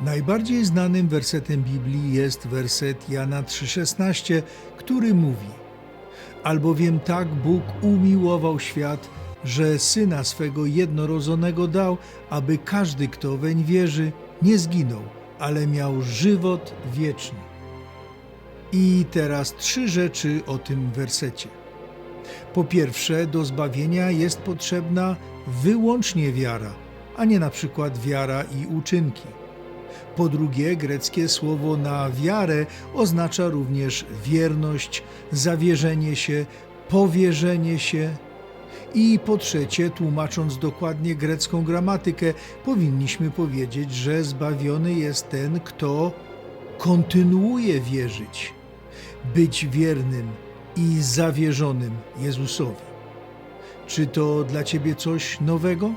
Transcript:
Najbardziej znanym wersetem Biblii jest werset Jana 3,16, który mówi: Albowiem tak Bóg umiłował świat, że syna swego jednorodzonego dał, aby każdy, kto weń wierzy, nie zginął, ale miał żywot wieczny. I teraz trzy rzeczy o tym wersecie. Po pierwsze, do zbawienia jest potrzebna wyłącznie wiara, a nie na przykład wiara i uczynki. Po drugie, greckie słowo na wiarę oznacza również wierność, zawierzenie się, powierzenie się. I po trzecie, tłumacząc dokładnie grecką gramatykę, powinniśmy powiedzieć, że zbawiony jest ten, kto kontynuuje wierzyć, być wiernym i zawierzonym Jezusowi. Czy to dla Ciebie coś nowego?